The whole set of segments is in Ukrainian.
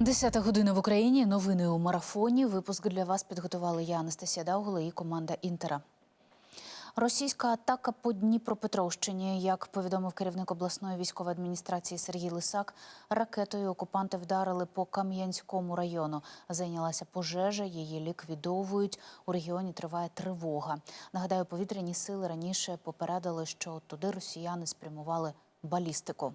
Десята година в Україні. Новини у марафоні. Випуск для вас підготували я, Анастасія Даугула і команда Інтера. Російська атака по Дніпропетровщині, як повідомив керівник обласної військової адміністрації Сергій Лисак, ракетою окупанти вдарили по Кам'янському району. Зайнялася пожежа, її ліквідовують. У регіоні триває тривога. Нагадаю, повітряні сили раніше попередили, що туди росіяни спрямували балістику.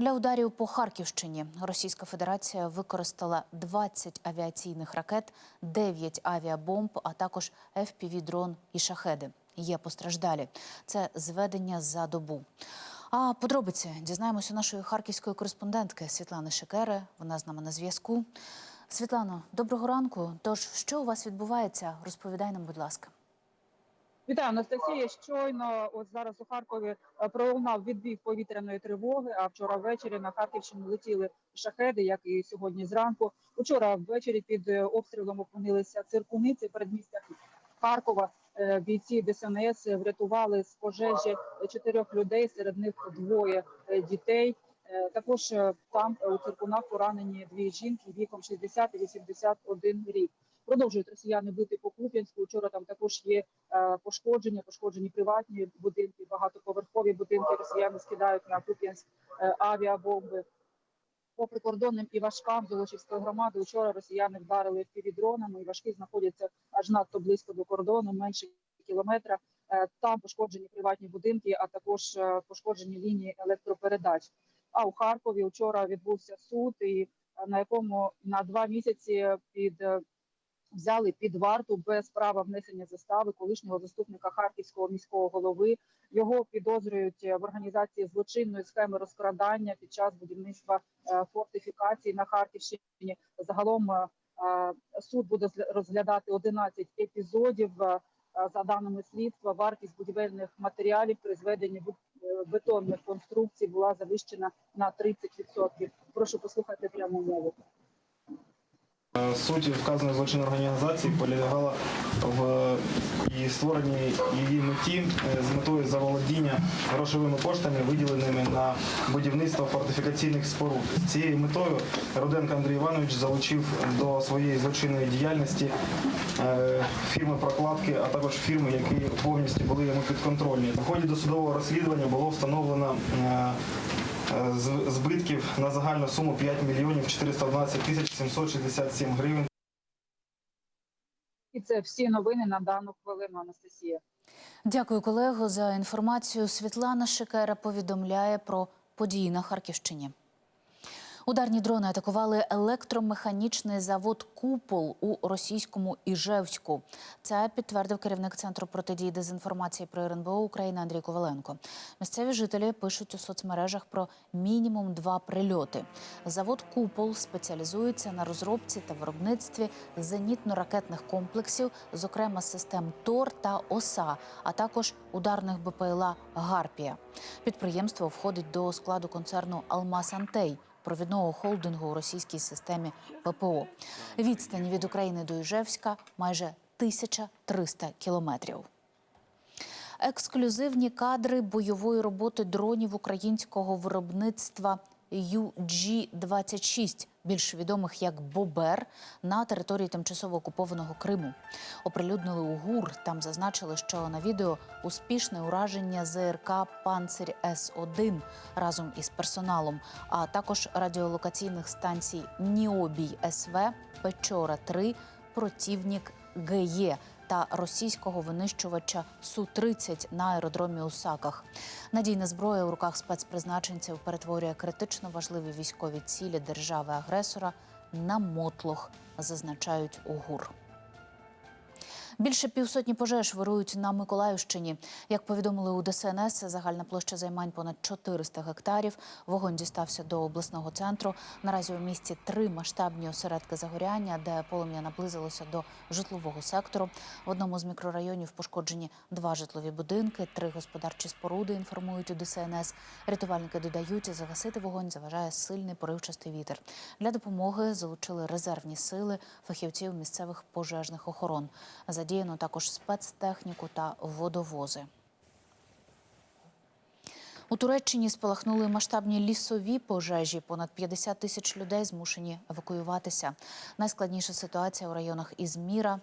Для ударів по Харківщині Російська Федерація використала 20 авіаційних ракет, 9 авіабомб, а також FPV-дрон і шахеди. Є постраждалі. Це зведення за добу. А подробиці дізнаємося нашої харківської кореспондентки Світлани Шекери. Вона з нами на зв'язку. Світлано, доброго ранку. Тож, що у вас відбувається? Розповідай нам, будь ласка. Вітаю, Анастасія. Щойно от зараз у Харкові е, пролунав відбій повітряної тривоги. А вчора ввечері на Харківщину летіли шахеди, як і сьогодні зранку. Учора ввечері під е, обстрілом опинилися циркуниці передмістя Харкова. Е, Бійці ДСНС врятували з пожежі чотирьох людей. Серед них двоє дітей. Також там у циркунах поранені дві жінки віком 60 і 81 рік. Продовжують росіяни бити по Куп'янську. Вчора там також є е, пошкодження, пошкоджені приватні будинки, багатоповерхові будинки. Росіяни скидають на Куп'янськ е, авіабомби. По прикордонним і важкам Золочівської громади вчора росіяни вдарили півдронами. І важкі знаходяться аж надто близько до кордону, менше кілометра. Е, Там пошкоджені приватні будинки, а також пошкоджені лінії електропередач. А у Харкові вчора відбувся суд, і на якому на два місяці під взяли під варту без права внесення застави колишнього заступника харківського міського голови. Його підозрюють в організації злочинної схеми розкрадання під час будівництва е, фортифікацій на Харківщині. Загалом е, е, суд буде розглядати 11 епізодів. За даними слідства, вартість будівельних матеріалів при зведенні бетонних конструкцій була завищена на 30%. Прошу послухати пряму мову. Суть вказаної злочинної організації полягала в її створенні її меті е, з метою заволодіння грошовими коштами, виділеними на будівництво фортифікаційних споруд. З цією метою Руденко Андрій Іванович залучив до своєї злочинної діяльності е, фірми прокладки, а також фірми, які повністю були йому підконтрольні. В ході досудового розслідування було встановлено е, Е, збитків на загальну суму 5 мільйонів 411 тисяч 767 гривень. І це всі новини на дану хвилину, Анастасія. Дякую, колего, за інформацію. Світлана Шикера повідомляє про події на Харківщині. Ударні дрони атакували електромеханічний завод Купол у російському Іжевську. Це підтвердив керівник центру протидії дезінформації про РНБО України Андрій Коваленко. Місцеві жителі пишуть у соцмережах про мінімум два прильоти. Завод Купол спеціалізується на розробці та виробництві зенітно-ракетних комплексів, зокрема систем ТОР та ОСА, а також ударних БПЛА Гарпія. Підприємство входить до складу концерну Алмаз Антей провідного холдингу у російській системі ППО. Відстань від України до Іжевська майже 1300 кілометрів. Ексклюзивні кадри бойової роботи дронів українського виробництва UG-26, більш відомих як Бобер, на території тимчасово окупованого Криму. Оприлюднили у ГУР. Там зазначили, що на відео успішне ураження ЗРК Панцирь С-1 разом із персоналом, а також радіолокаційних станцій Ніобій СВ, Печора 3 Противнік ГЕ та російського винищувача Су-30 на аеродромі у Саках. Надійна зброя у руках спецпризначенців перетворює критично важливі військові цілі держави-агресора на мотлох, зазначають у ГУР. Більше півсотні пожеж вирують на Миколаївщині. Як повідомили у ДСНС, загальна площа займань понад 400 гектарів. Вогонь дістався до обласного центру. Наразі у місті три масштабні осередки загоряння, де полум'я наблизилося до житлового сектору. В одному з мікрорайонів пошкоджені два житлові будинки, три господарчі споруди. Інформують у ДСНС. Рятувальники додають, загасити вогонь заважає сильний поривчастий вітер. Для допомоги залучили резервні сили фахівців місцевих пожежних охорон. Задіяно також спецтехніку та водовози. У Туреччині спалахнули масштабні лісові пожежі. Понад 50 тисяч людей змушені евакуюватися. Найскладніша ситуація у районах Ізміра,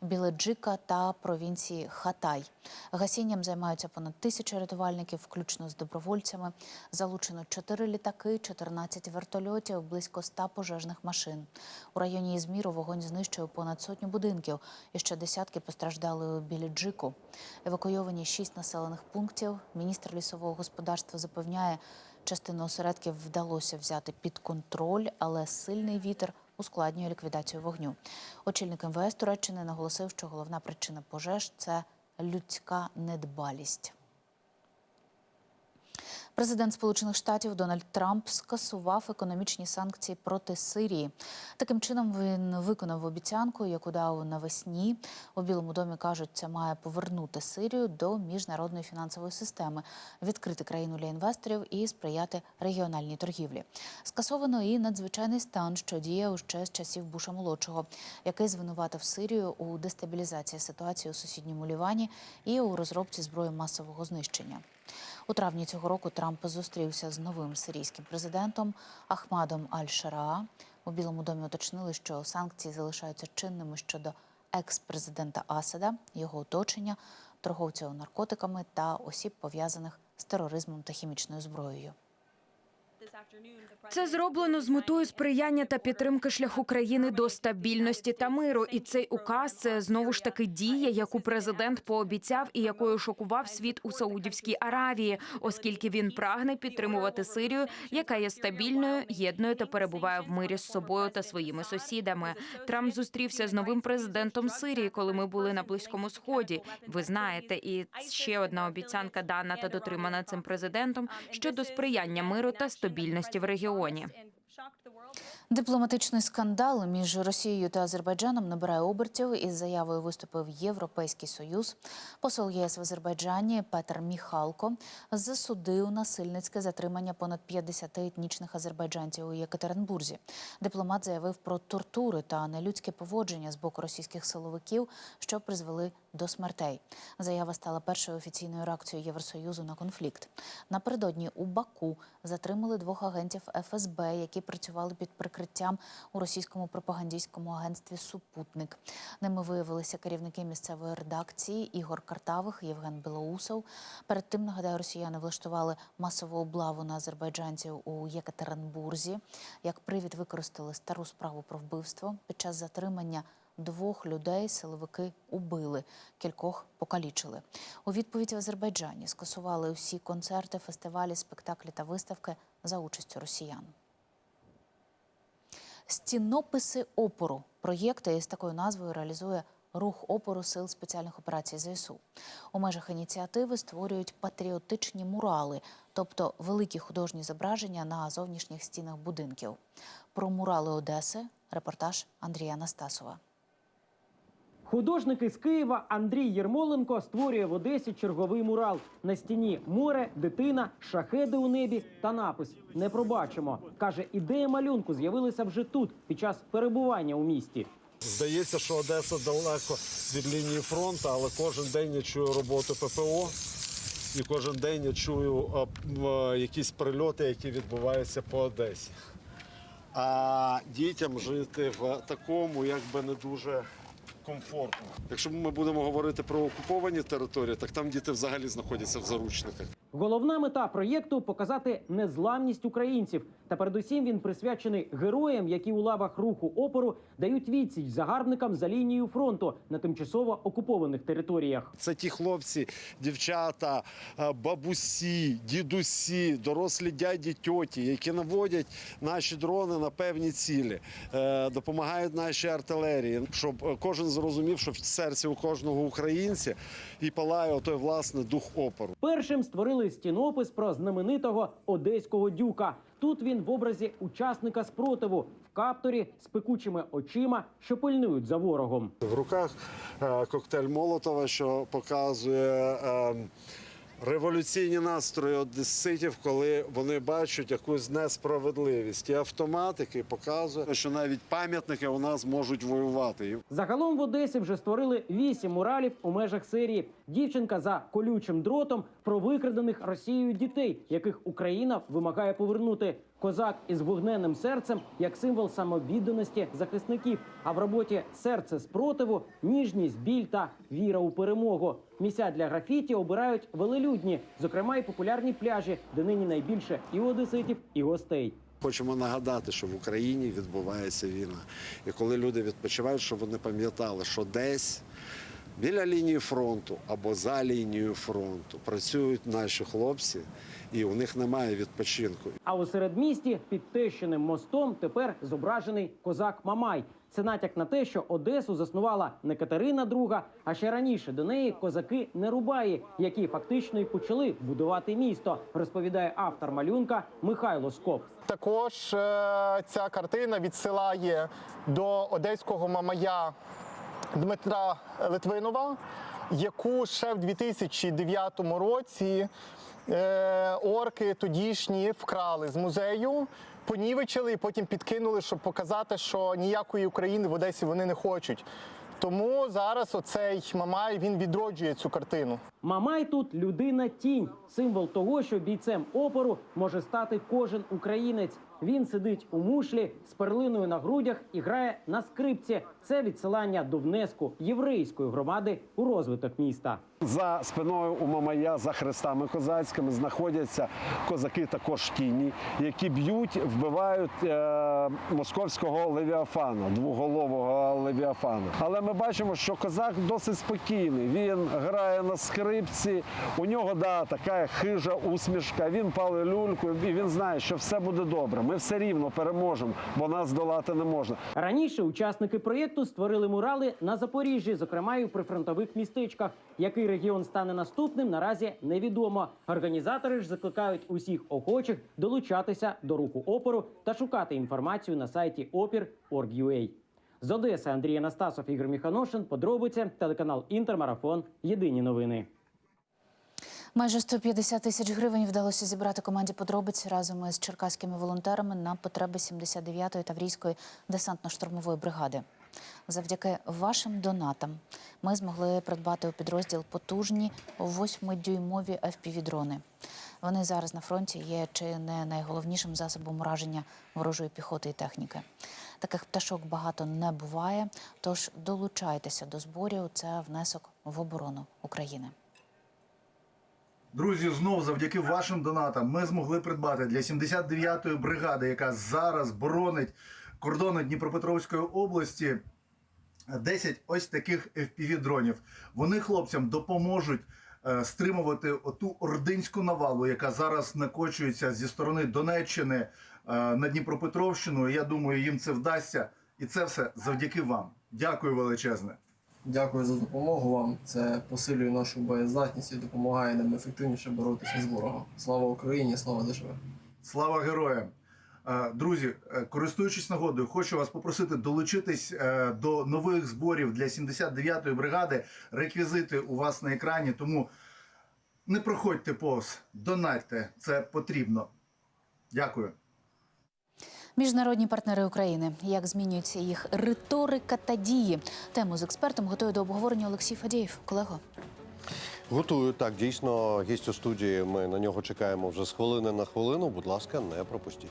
Біледжика та провінції Хатай. Гасінням займаються понад тисячу рятувальників, включно з добровольцями. Залучено 4 літаки, 14 вертольотів, близько 100 пожежних машин. У районі Ізміру вогонь знищує понад сотню будинків. І ще десятки постраждали у Біледжику. Евакуйовані шість населених пунктів. Міністр лісового господарства запевняє, частину осередків вдалося взяти під контроль, але сильний вітер ускладнює ліквідацію вогню. Очільник МВС Туреччини наголосив, що головна причина пожеж це людська недбалість. Президент Сполучених Штатів Дональд Трамп скасував економічні санкції проти Сирії. Таким чином він виконав обіцянку, яку дав навесні. У Білому домі кажуть, це має повернути Сирію до міжнародної фінансової системи, відкрити країну для інвесторів і сприяти регіональній торгівлі. Скасовано і надзвичайний стан, що діє ще з часів Буша молодшого, який звинуватив Сирію у дестабілізації ситуації у сусідньому Лівані і у розробці зброї масового знищення. У травні цього року Трамп зустрівся з новим сирійським президентом Ахмадом Аль-Шараа. У Білому домі уточнили, що санкції залишаються чинними щодо екс-президента Асада, його оточення, торговців наркотиками та осіб пов'язаних з тероризмом та хімічною зброєю. Це зроблено з метою сприяння та підтримки шляху країни до стабільності та миру. І цей указ це знову ж таки дія, яку президент пообіцяв і якою шокував світ у Саудівській Аравії, оскільки він прагне підтримувати Сирію, яка є стабільною, єдною та перебуває в мирі з собою та своїми сусідами. Трамп зустрівся з новим президентом Сирії, коли ми були на близькому сході. Ви знаєте, і ще одна обіцянка дана та дотримана цим президентом щодо сприяння миру та стабільності в регіоні. Дипломатичний скандал між Росією та Азербайджаном набирає обертів. Із заявою виступив Європейський союз. Посол ЄС в Азербайджані Петер Міхалко засудив насильницьке затримання понад 50 етнічних азербайджанців у Єкатеринбурзі. Дипломат заявив про тортури та нелюдське поводження з боку російських силовиків, що призвели до смертей. Заява стала першою офіційною реакцією Євросоюзу на конфлікт. Напередодні у Баку затримали двох агентів ФСБ, які працювали під прикриттям у російському пропагандистському агентстві Супутник. Ними виявилися керівники місцевої редакції Ігор Картавих, Євген Білоусов. Перед тим нагадаю, росіяни влаштували масову облаву на азербайджанців у Єкатеринбурзі. Як привід використали стару справу про вбивство під час затримання. Двох людей силовики убили, кількох покалічили. У відповідь в Азербайджані скасували усі концерти, фестивалі, спектаклі та виставки за участю росіян. Стінописи опору. Проєкти із такою назвою реалізує рух опору сил спеціальних операцій ЗСУ. У межах ініціативи створюють патріотичні мурали, тобто великі художні зображення на зовнішніх стінах будинків. Про мурали Одеси репортаж Андрія Настасова. Художник із Києва Андрій Єрмоленко створює в Одесі черговий мурал. На стіні море, дитина, шахеди у небі та напис Не пробачимо. Каже, ідея малюнку з'явилася вже тут під час перебування у місті. Здається, що Одеса далеко від лінії фронту, але кожен день я чую роботу ППО. І кожен день я чую а, а, якісь прильоти, які відбуваються по Одесі. А дітям жити в такому якби не дуже комфортно. Якщо ми будемо говорити про окуповані території, так там діти взагалі знаходяться в заручниках. Головна мета проєкту показати незламність українців. Та передусім він присвячений героям, які у лавах руху опору дають відсіч загарбникам за лінією фронту на тимчасово окупованих територіях. Це ті хлопці, дівчата, е, бабусі, дідусі, дорослі дяді, тьоті, які наводять наші дрони на певні цілі, е, допомагають нашій артилерії, щоб е, кожен зрозумів, що в серці у кожного українця і палає отой власне дух опору. Першим створили стінопис про знаменитого одеського дюка. Тут він в образі учасника спротиву в каптурі з пекучими очима, що пильнують за ворогом. В руках е, коктейль Молотова, що показує. е, Революційні настрої одеситів, коли вони бачать якусь несправедливість, і автомат, який показує, що навіть пам'ятники у нас можуть воювати. Загалом в Одесі вже створили вісім муралів у межах серії. Дівчинка за колючим дротом про викрадених Росією дітей, яких Україна вимагає повернути. Козак із вогненним серцем як символ самовідданості захисників. А в роботі серце спротиву, ніжність, біль та віра у перемогу. Місця для графіті обирають велелюдні, зокрема і популярні пляжі, де нині найбільше і одеситів, і гостей. Хочемо нагадати, що в Україні відбувається війна. І коли люди відпочивають, щоб вони пам'ятали, що десь біля лінії фронту або за лінією фронту працюють наші хлопці, і у них немає відпочинку. А у середмісті під Тещиним мостом тепер зображений козак Мамай. Це натяк на те, що Одесу заснувала не Катерина II, а ще раніше до неї козаки Нерубаї, які фактично й почали будувати місто, розповідає автор малюнка Михайло Скоп. Також е, ця картина відсилає до одеського мамая Дмитра Литвинова, яку ще в 2009 році е, орки тодішні вкрали з музею, понівечили і потім підкинули, щоб показати, що ніякої України в Одесі вони не хочуть. Тому зараз оцей мамай він відроджує цю картину. Мамай тут людина тінь, символ того, що бійцем опору може стати кожен українець. Він сидить у мушлі з перлиною на грудях і грає на скрипці. Це відсилання до внеску єврейської громади у розвиток міста. За спиною у Мамая за хрестами козацькими знаходяться козаки також кінні, які б'ють, вбивають е, московського левіафана, двоголового левіафана. Але ми бачимо, що козак досить спокійний. Він грає на скрипці. У нього да така хижа усмішка. Він палить люльку, і він знає, що все буде добре. Ми все рівно переможемо, бо нас долати не можна. Раніше учасники проєкту створили мурали на Запоріжжі, зокрема і у прифронтових містечках. Який регіон стане наступним, наразі невідомо. Організатори ж закликають усіх охочих долучатися до руху опору та шукати інформацію на сайті opір.org.ua. З Одеси Андрій Анастасов, Ігор Міханошин. Подробиці телеканал Інтермарафон. Єдині новини. Майже 150 тисяч гривень вдалося зібрати команді подробиці разом із черкаськими волонтерами на потреби 79-ї Таврійської десантно-штурмової бригади. Завдяки вашим донатам ми змогли придбати у підрозділ потужні 8-дюймові FPV-дрони. Вони зараз на фронті є чи не найголовнішим засобом ураження ворожої піхоти і техніки. Таких пташок багато не буває, тож долучайтеся до зборів. Це внесок в оборону України. Друзі, знов завдяки вашим донатам ми змогли придбати для 79-ї бригади, яка зараз боронить кордони Дніпропетровської області, 10 ось таких FPV-дронів. Вони хлопцям допоможуть е, стримувати оту ординську навалу, яка зараз накочується зі сторони Донеччини е, на Дніпропетровщину. Я думаю, їм це вдасться. І це все завдяки вам. Дякую величезне. Дякую за допомогу вам. Це посилює нашу боєздатність і допомагає нам ефективніше боротися з ворогом. Слава Україні, слава ДШВ! Слава героям! Е, Друзі, е, користуючись нагодою, хочу вас попросити долучитись е, до нових зборів для 79-ї бригади. Реквізити у вас на екрані, тому не проходьте повз, донатьте, це потрібно. Дякую. Міжнародні партнери України. Як змінюється їх риторика та дії? Тему з експертом готує до обговорення Олексій Фадєєв. Колего. Готую так. Дійсно, гість у студії. Ми на нього чекаємо вже з хвилини на хвилину. Будь ласка, не пропустіть.